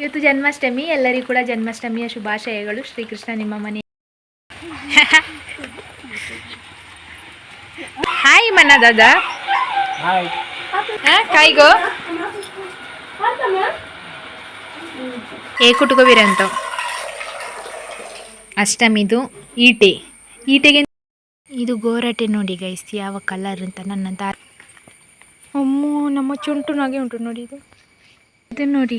ಇವತ್ತು ಜನ್ಮಾಷ್ಟಮಿ ಎಲ್ಲರಿಗೂ ಕೂಡ ಜನ್ಮಾಷ್ಟಮಿಯ ಶುಭಾಶಯಗಳು. ಶ್ರೀಕೃಷ್ಣ ನಿಮ್ಮ ಮನೆ. ಹಾಯ್ ಮನ ದಾದ. ಹಾಯ್ ಕಾಯ್ಗೋ ಏ ಕುಟ್ಕೋಬಿರಂತ ಅಷ್ಟಮಿದು ಈಟೆ. ಈಟೆಗೆ ಇದು ಗೋರಟೆ ನೋಡಿ ಗೈಸ್ ಯಾವ ಕಲರ್ ಅಂತ ನನ್ನ ದಾರ ಅಮ್ಮ ನಮ್ಮ ಚುಂಟುನಾಗೆ ಉಂಟು ನೋಡಿ ಇದು. ಇದು ನೋಡಿ.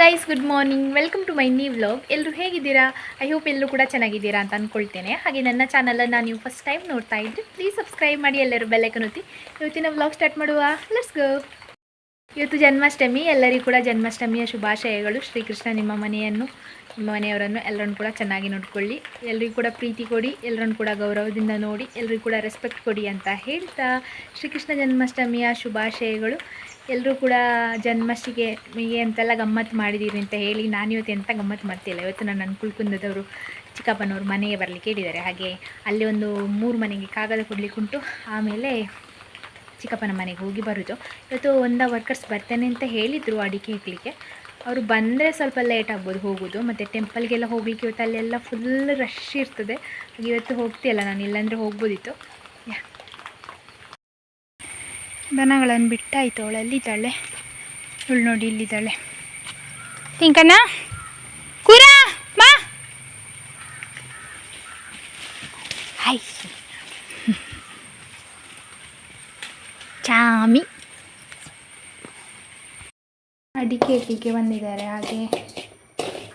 Guys good morning welcome to my new vlog ಎಲ್ಲರೂ ಹೇಗಿದ್ದೀರಾ? ಐ ಹೋಪ್ ಎಲ್ಲರೂ ಕೂಡ ಚೆನ್ನಾಗಿದ್ದೀರಾ ಅಂತ ಅಂದ್ಕೊಳ್ತೇನೆ ಹಾಗೆ ನನ್ನ ಚಾನಲನ್ನು ನೀವು ಫಸ್ಟ್ ಟೈಮ್ ನೋಡ್ತಾ ಇದ್ದರೆ ಪ್ಲೀಸ್ ಸಬ್ಸ್ಕ್ರೈಬ್ ಮಾಡಿ, ಎಲ್ಲರೂ ಬೆಲ್ಲೈಕನ್ ಒತ್ತಿ. ಇವತ್ತಿನ ವ್ಲಾಗ್ ಸ್ಟಾರ್ಟ್ ಮಾಡುವ. ಲೆಟ್ಸ್ ಗೋ ಇವತ್ತು ಜನ್ಮಾಷ್ಟಮಿ. ಎಲ್ಲರಿಗೂ ಕೂಡ ಜನ್ಮಾಷ್ಟಮಿಯ ಶುಭಾಶಯಗಳು. ಶ್ರೀಕೃಷ್ಣ ನಿಮ್ಮ ಮನೆಯನ್ನು, ನಿಮ್ಮ ಮನೆಯವರನ್ನು ಎಲ್ಲರನ್ನು ಕೂಡ ಚೆನ್ನಾಗಿ ನೋಡ್ಕೊಳ್ಳಿ. ಎಲ್ಲರಿಗೂ ಕೂಡ ಪ್ರೀತಿ ಕೊಡಿ. ಎಲ್ಲರನ್ನು ಕೂಡ ಗೌರವದಿಂದ ನೋಡಿ ಎಲ್ಲರಿಗೂ ಕೂಡ ರೆಸ್ಪೆಕ್ಟ್ ಕೊಡಿ ಅಂತ ಹೇಳ್ತಾ ಶ್ರೀಕೃಷ್ಣ ಜನ್ಮಾಷ್ಟಮಿಯ ಶುಭಾಶಯಗಳು. ಎಲ್ಲರೂ ಕೂಡ ಜನ್ಮಾಷ್ಟಮಿಗೆ ಅಂತೆಲ್ಲ ಗಮ್ಮತ್ತು ಮಾಡಿದ್ದೀರಿ ಅಂತ ಹೇಳಿ ನಾನು ಇವತ್ತು ಎಂಥ ಗಮ್ಮತ್ತು ಮಾಡ್ತಿಲ್ಲ. ಇವತ್ತು ನಾನು ನನ್ನ ಕುಲ್ಕುಂದದವರು ಚಿಕ್ಕಪ್ಪನವರು ಮನೆಗೆ ಬರಲಿಕ್ಕೆ ಹೇಳಿದ್ದಾರೆ. ಹಾಗೆ ಅಲ್ಲಿ ಒಂದು ಮೂರು ಮನೆಗೆ ಕಾಗದ ಕೊಡಲಿಕ್ಕುಂಟು ಆಮೇಲೆ ಚಿಕ್ಕಪ್ಪನ ಮನೆಗೆ ಹೋಗಿ ಬರೋದು. ಇವತ್ತು ಒಂದ ವರ್ಕರ್ಸ್ ಬರ್ತೇನೆ ಅಂತ ಹೇಳಿದರು ಅಡಿಕೆ ಇಕ್ಲಿಕ್ಕೆ ಅವರು ಬಂದರೆ ಸ್ವಲ್ಪ ಲೇಟ್ ಆಗ್ಬೋದು ಹೋಗೋದು. ಮತ್ತು ಟೆಂಪಲ್ಗೆಲ್ಲ ಹೋಗಲಿಕ್ಕೆ ಇವತ್ತು ಅಲ್ಲೆಲ್ಲ ಫುಲ್ ರಶ್ ಇರ್ತದೆ. ಇವತ್ತು ಹೋಗ್ತಿಲ್ಲ ನಾನು, ಇಲ್ಲಾಂದರೆ ಹೋಗ್ಬೋದಿತ್ತು. ಯಾ. ದನಗಳನ್ನು ಬಿಟ್ಟಾಯಿತು ಅವಳು ಅಲ್ಲಿದ್ದಾಳೆ ಇವಳು ನೋಡಿ ಇಲ್ಲಿದ್ದಾಳೆ. ತಿಂಕಣ್ಣ ಕುರಾ ಮಾ. ಹಾಯ್. ಚಾಮಿ. ಅಡಿಕೆ ಇಡ್ಲಿಕ್ಕೆ ಬಂದಿದ್ದಾರೆ, ಹಾಗೆ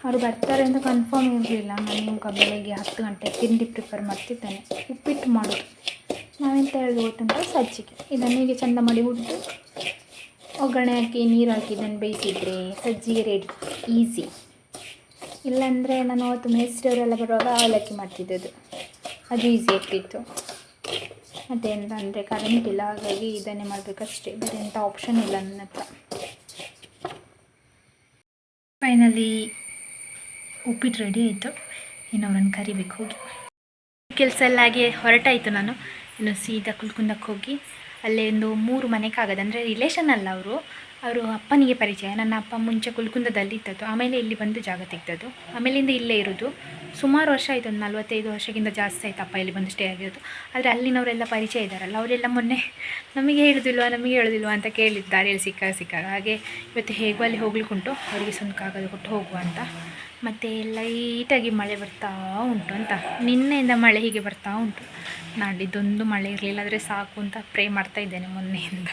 ಅವರು ಬರ್ತಾರೆ ಅಂತ ಕನ್ಫರ್ಮ್ ಇರಲಿಲ್ಲ. ನಾನು ಬೆಳಗ್ಗೆ ಹತ್ತು ಗಂಟೆ ತಿಂಡಿ ಪ್ರಿಪೇರ್ ಮಾಡ್ತಿದ್ದಾನೆ. ಉಪ್ಪಿಟ್ಟು ಮಾಡೋದು. ನಾವೆಂತ ಹೇಳ್ದು ಗೊತ್ತಂತ ಸಜ್ಜಿಗೆ. ಇದನ್ನು ಹೀಗೆ ಚಂದ ಮಾಡಿ ಹುರಿದು, ಒಗ್ಗರಣೆ ಹಾಕಿ, ನೀರು ಹಾಕಿ ಇದನ್ನು ಬೇಯಿಸಿದರೆ ಸಜ್ಜಿಗೆ ರೆಡಿ ಈಸಿ ಇಲ್ಲಾಂದರೆ ನಾನು ಅವತ್ತು ಮೇಸ್ಟ್ರವರೆಲ್ಲ ಬರುವಾಗ ಅವಲಕ್ಕಿ ಮಾಡ್ತಿದ್ದದ್ದು ಅದು ಈಸಿ ಆಗ್ತಿತ್ತು. ಎಂತ ಅಂದರೆ ಕರೆಂಟ್ ಇಲ್ಲ, ಹಾಗಾಗಿ ಇದನ್ನೇ ಮಾಡಬೇಕಷ್ಟೇ. ಬೇರೆ ಎಂಥ ಆಪ್ಷನ್ ಇಲ್ಲ ನನ್ನ ಹತ್ರ. ಫೈನಲಿ ಉಪ್ಪಿಟ್ಟು ರೆಡಿ ಆಯಿತು. ಇನ್ನು ಅವ್ರನ್ನ ಕರಿಬೇಕು. ಹೋಗಿ. ಕೆಲಸ ಎಲ್ಲ ಹಾಗೆ ಹೊರಟಾಯಿತು ನಾನು. ಇನ್ನು ಸೀದಾ ಕುಲ್ಕುಂದಕ್ಕೆ ಹೋಗಿ ಅಲ್ಲೇ ಒಂದು ಮೂರು ಮನೆ ಕಾಗದ, ಅಂದರೆ ರಿಲೇಷನ್ ಅಲ್ಲ ಅವರು. ಅವರು ಅಪ್ಪನಿಗೆ ಪರಿಚಯ, ನನ್ನ ಅಪ್ಪ ಮುಂಚೆ ಕುಲ್ಕುಂದದಲ್ಲಿ ಇದ್ದದ್ದು, ಆಮೇಲೆ ಇಲ್ಲಿ ಬಂದು ಜಾಗ ತೆಗ್ದದ್ದು, ಆಮೇಲಿಂದ ಇಲ್ಲೇ ಇರೋದು. ಸುಮಾರು ವರ್ಷ ಆಯಿತು, ಒಂದು ನಲ್ವತ್ತೈದು ವರ್ಷಕ್ಕಿಂತ ಜಾಸ್ತಿ ಆಯಿತು ಅಪ್ಪ ಇಲ್ಲಿ ಬಂದು ಸ್ಟೇ ಆಗಿರೋದು. ಆದರೆ ಅಲ್ಲಿನವರೆಲ್ಲ ಪರಿಚಯ ಇದ್ದಾರಲ್ಲ, ಅವರೆಲ್ಲ ಮೊನ್ನೆ ನಮಗೆ ಹೇಳೋದಿಲ್ವಾ ನಮಗೆ ಹೇಳೋದಿಲ್ವಾ ಅಂತ ಕೇಳಿದ್ದಾರೆ ದಾರಿಯಲ್ಲಿ ಸಿಕ್ಕಾಗ ಸಿಕ್ಕಾಗ. ಹಾಗೆ ಇವತ್ತು ಹೇಗೂ ಅಲ್ಲಿ ಹೋಗ್ಲಿಕ್ಕೆ ಉಂಟು ಅವರಿಗೆ ಸ್ವಂತ ಕಾಗದ ಕೊಟ್ಟು ಹೋಗುವ ಅಂತ. ಮತ್ತು ಲೈಟಾಗಿ ಮಳೆ ಬರ್ತಾ ಉಂಟು ಅಂತ. ನಿನ್ನೆಯಿಂದ ಮಳೆ ಹೀಗೆ ಬರ್ತಾ ಉಂಟು. ನಾಡಿದ್ದೊಂದು ಮಳೆ ಇರಲಿಲ್ಲ, ಆದರೆ ಸಾಕು ಅಂತ ಪ್ರೇ ಮಾಡ್ತಾ ಇದ್ದೇನೆ ಮೊನ್ನೆಯಿಂದ.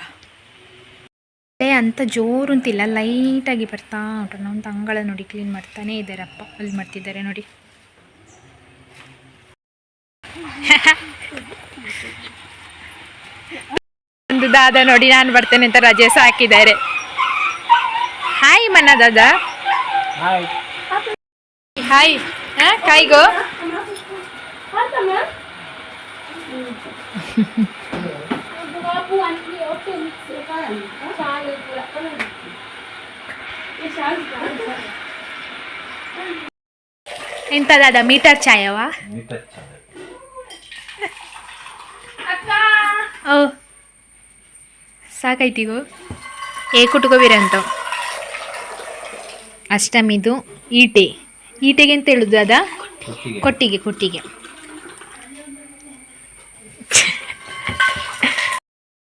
ಮಳೆ ಅಂತ ಜೋರು ಅಂತಿಲ್ಲ ಲೈಟಾಗಿ ಬರ್ತಾ ಉಂಟು. ನಮ್ಮ ಅಂಗಳ ನೋಡಿ ಕ್ಲೀನ್ ಮಾಡ್ತಾನೇ ಇದ್ದಾರೆ ಅಪ್ಪ. ಅಲ್ಲಿ ಮಾಡ್ತಿದ್ದಾರೆ ನೋಡಿ. ಒಂದು ದಾದ ನೋಡಿ ನಾನು ಬರ್ತೇನೆ ಅಂತ ರಜೆ ಹಾಕಿದ್ದಾರೆ. ಹಾಯ್ ಮನ್ನ ದಾದ. ಹಾಯ್ ಹಾ ಕಾಯ್ಗೋ. ಎಂತ ದಾದ ಮೀಟರ್ ಚಾಯವಾ? ಓ ಸಾಕೈತಿಗೋ ಏ ಕುಟ್ಕೋಬಿರಂತ ಅಷ್ಟಮಿದು ಈಟೆ. ಈಟೆಗೆ ಅಂತ ಹೇಳುದು ಅದ? ಕೊಟ್ಟಿಗೆ. ಕೊಟ್ಟಿಗೆ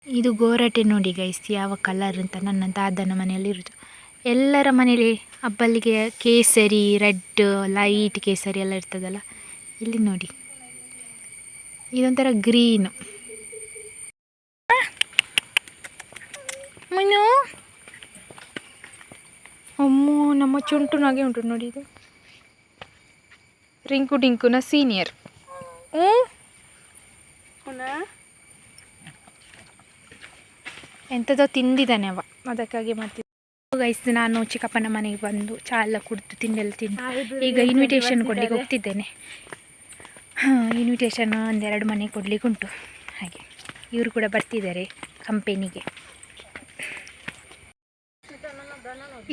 ಇದು ಗೋರಟೆ ನೋಡಿ ಗೈಸ್ ಯಾವ ಕಲರ್ ಅಂತ ನನ್ನ ತಾದನ ಮನೆಯಲ್ಲಿ ಇರುತ್ತೆ ಎಲ್ಲರ ಮನೇಲಿ ಹಬ್ಬಲ್ಲಿಗೆ ಕೇಸರಿ ರೆಡ್ ಲೈಟ್ ಕೇಸರಿ ಎಲ್ಲ ಇರ್ತದಲ್ಲ ಇಲ್ಲಿ ನೋಡಿ. ಇದೊಂಥರ ಗ್ರೀನು ಮೀನು? ಅಮ್ಮೋ ನಮ್ಮ ಚುಂಟುನಾಗೆ ಉಂಟು ನೋಡಿ ಇದು. ರಿಂಕು ಡಿಂಕುನ ಸೀನಿಯರ್ ಹ್ಞೂ? ಎಂಥದೋ ತಿಂದಿದ್ದಾನೆ ಅವ. ಅದಕ್ಕಾಗಿ ಮತ್ತೆ ಗೈಸ್ ನಾನು ಚಿಕ್ಕಪ್ಪನ ಮನೆಗೆ ಬಂದು ಚಾ ಎಲ್ಲ ಕುಡಿದು ತಿಂಡೆಲ್ಲ ತಿಂದು ಈಗ ಇನ್ವಿಟೇಷನ್ ಕೊಡ್ಲಿಕ್ಕೆ ಹೋಗ್ತಿದ್ದೇನೆ. ಹಾಂ ಇನ್ವಿಟೇಷನ್ ಒಂದೆರಡು ಮನೆ ಕೊಡ್ಲಿಕ್ಕೆ ಉಂಟು. ಹಾಗೆ. ಇವರು ಕೂಡ ಬರ್ತಿದ್ದಾರೆ ಕಂಪೆನಿಗೆ.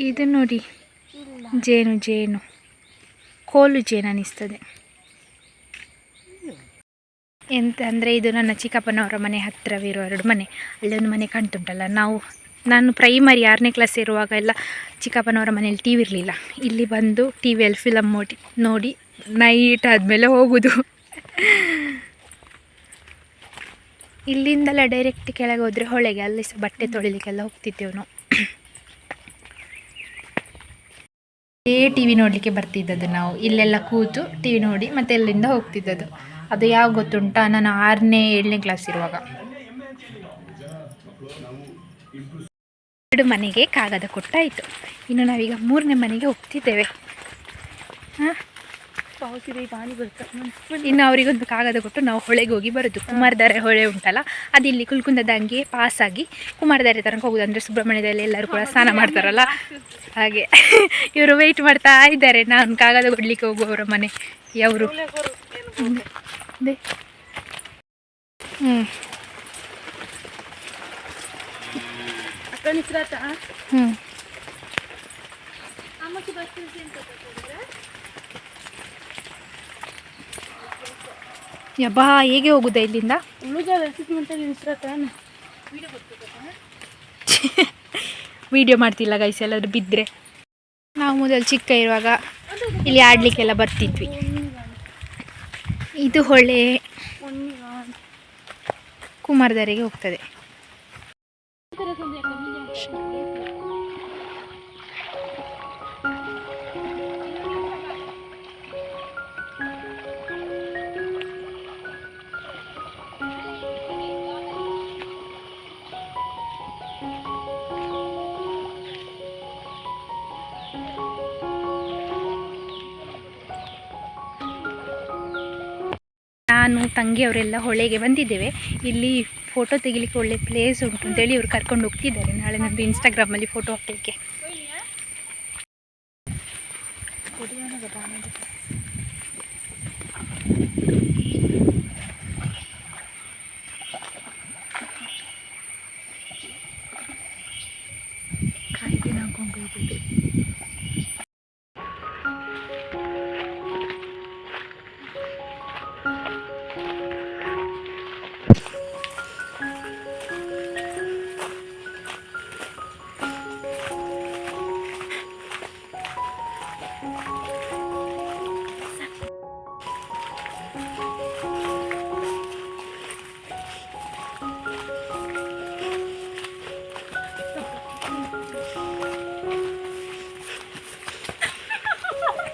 ಇದು ನೋಡಿ, ಜೇನು ಜೇನು. ಕೋಲು ಜೇನು ಅನ್ನಿಸ್ತದೆ ಎಂತ ಅಂದರೆ ಇದು ನನ್ನ ಚಿಕ್ಕಪ್ಪನವರ ಮನೆ ಹತ್ತಿರವಿರೋ ಎರಡು ಮನೆ. ಅಲ್ಲೊಂದು ಮನೆ ಕಾಣ್ತುಂಟಲ್ಲ, ನಾವು, ನಾನು ಪ್ರೈಮರಿ ಆರನೇ ಕ್ಲಾಸ್ ಇರುವಾಗ ಎಲ್ಲ ಚಿಕ್ಕಪ್ಪನವರ ಮನೇಲಿ ಟಿ ವಿ ಇರಲಿಲ್ಲ. ಇಲ್ಲಿ ಬಂದು ಟಿ ವಿಯಲ್ಲಿ ಫಿಲಮ್ ನೋಡಿ ನೋಡಿ ನೈಟ್ ಆದಮೇಲೆ ಹೋಗೋದು. ಇಲ್ಲಿಂದಲೇ ಡೈರೆಕ್ಟ್ ಕೆಳಗೆ ಹೋದರೆ ಹೊಳೆಗೆ ಅಲ್ಲಿ ಸಹ ಬಟ್ಟೆ ತೊಳಿಲಿಕ್ಕೆಲ್ಲ ಹೋಗ್ತಿದ್ದೆವು ನಾವು. ಟಿ ವಿ ನೋಡಲಿಕ್ಕೆ ಬರ್ತಿದ್ದದ್ದು ನಾವು. ಇಲ್ಲೆಲ್ಲ ಕೂತು ಟಿ ವಿ ನೋಡಿ ಮತ್ತೆ ಅಲ್ಲಿಂದ ಹೋಗ್ತಿದ್ದದ್ದು. ಅದು ಯಾವ ಗೊತ್ತುಂಟ? ನಾನು ಆರನೇ ಏಳನೇ ಕ್ಲಾಸ್ ಇರುವಾಗ. ಎರಡು ಮನೆಗೆ ಕಾಗದ ಕೊಟ್ಟಾಯಿತು. ಇನ್ನು ನಾವೀಗ ಮೂರನೇ ಮನೆಗೆ ಹೋಗ್ತಿದ್ದೇವೆ. ಹಾಂ? ಇನ್ನು ಅವರಿಗೊಂದು ಕಾಗದ ಕೊಟ್ಟು ನಾವು ಹೊಳೆಗೆ ಹೋಗಿ ಬರೋದು. ಕುಮಾರಧಾರೆ ಹೊಳೆ ಉಂಟಲ್ಲ ಅದಿಲ್ಲಿ ಇಲ್ಲಿ ಕುಲ್ಕುಂದದಂಗೆ ಪಾಸಾಗಿ ಕುಮಾರಧಾರೆ ತನಕ ಹೋಗುದು. ಅಂದರೆ ಸುಬ್ರಹ್ಮಣ್ಯದಲ್ಲಿ ಎಲ್ಲರೂ ಕೂಡ ಸ್ನಾನ ಮಾಡ್ತಾರಲ್ಲ? ಹಾಗೆ. ಇವರು ವೆಯ್ಟ್ ಮಾಡ್ತಾ ಇದ್ದಾರೆ. ನಾನು ಕಾಗದ ಕೊಡ್ಲಿಕ್ಕೆ ಹೋಗುವವರ ಮನೆ. ಯವರು? ಹ್ಞೂ ಹ್ಞೂ ಯಬ್ಬಾ ಹೇಗೆ ಹೋಗುದಾ ಇಲ್ಲಿಂದ? ವಿಡಿಯೋ ಮಾಡ್ತಿಲ್ಲ ಗೈಸ್ ಎಲ್ಲಾದ್ರೂ ಬಿದ್ದರೆ ನಾವು ಮೊದಲು ಚಿಕ್ಕ ಇರುವಾಗ ಇಲ್ಲಿ ಆಡ್ಲಿಕ್ಕೆಲ್ಲ ಬರ್ತಿದ್ವಿ. ಇದು ಹೊಳೆ ಕುಮಾರಧಾರೆಗೆ ಹೋಗ್ತದೆ. ನಾನು ತಂಗಿಯವರೆಲ್ಲ ಹೊಳೆಗೆ ಬಂದಿದ್ದೇವೆ. ಇಲ್ಲಿ ಫೋಟೋ ತೆಗಿಲಿಕ್ಕೆ ಒಳ್ಳೆ ಪ್ಲೇಸ್ ಉಂಟು ಅಂತೇಳಿ ಇವ್ರು ಕರ್ಕೊಂಡು ಹೋಗ್ತಿದ್ದಾರೆ. ನಾಳೆ ನಮ್ಮದು ಇನ್ಸ್ಟಾಗ್ರಾಮಲ್ಲಿ ಫೋಟೋ ಹಾಕಲಿಕ್ಕೆ.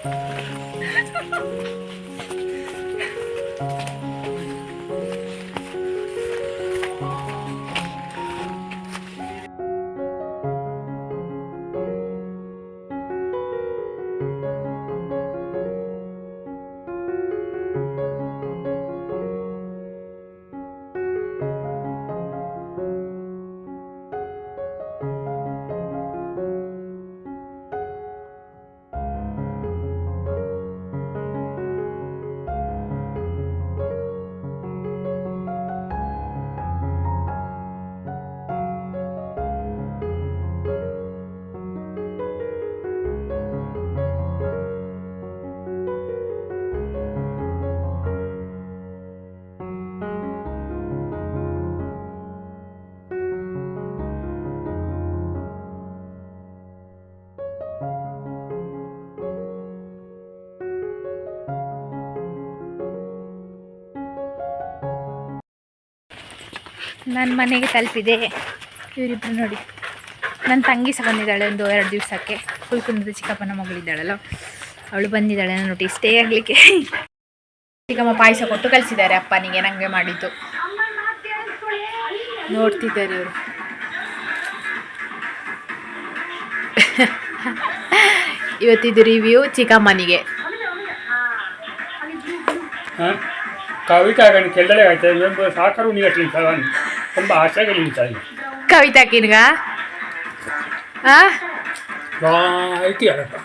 Ha ha ha! ನನ್ನ ಮನೆಗೆ ತಲುಪಿದೆ. ಇವರಿಬ್ಬರು ನೋಡಿ. ನನ್ನ ತಂಗಿ ಸಹ ಬಂದಿದ್ದಾಳೆ ಒಂದು ಎರಡು ದಿವಸಕ್ಕೆ. ಕುಲ್ಕುಂದದ ಚಿಕ್ಕಪ್ಪನ ಮಗಳಿದ್ದಾಳಲ್ಲ. ಅವಳು ಬಂದಿದ್ದಾಳೆ ನೋಡಿ ಸ್ಟೇ ಆಗಲಿಕ್ಕೆ. ಚಿಕ್ಕಮ್ಮ ಪಾಯಸ ಕೊಟ್ಟು ಕಲಿಸಿದ್ದಾರೆ ಅಪ್ಪನಿಗೆ ನನಗೆ ಮಾಡಿದ್ದು. ನೋಡ್ತಿದ್ದಾರೆ ಇವರು. ಇವತ್ತಿದ್ದು ರಿವ್ಯೂ ಚಿಕ್ಕಮ್ಮನಿಗೆ. ಕವಿತಾಗని ಕೆಲ್ಲಡೆ ಆಯ್ತು? ಸಾಕಾರು ನೀರು ತಿಂತಾವನ್ ഭാഷ കഴിച്ചായി കവിതാക്കിനുക ആ? വായിക്കുകയാണ് കേട്ടോ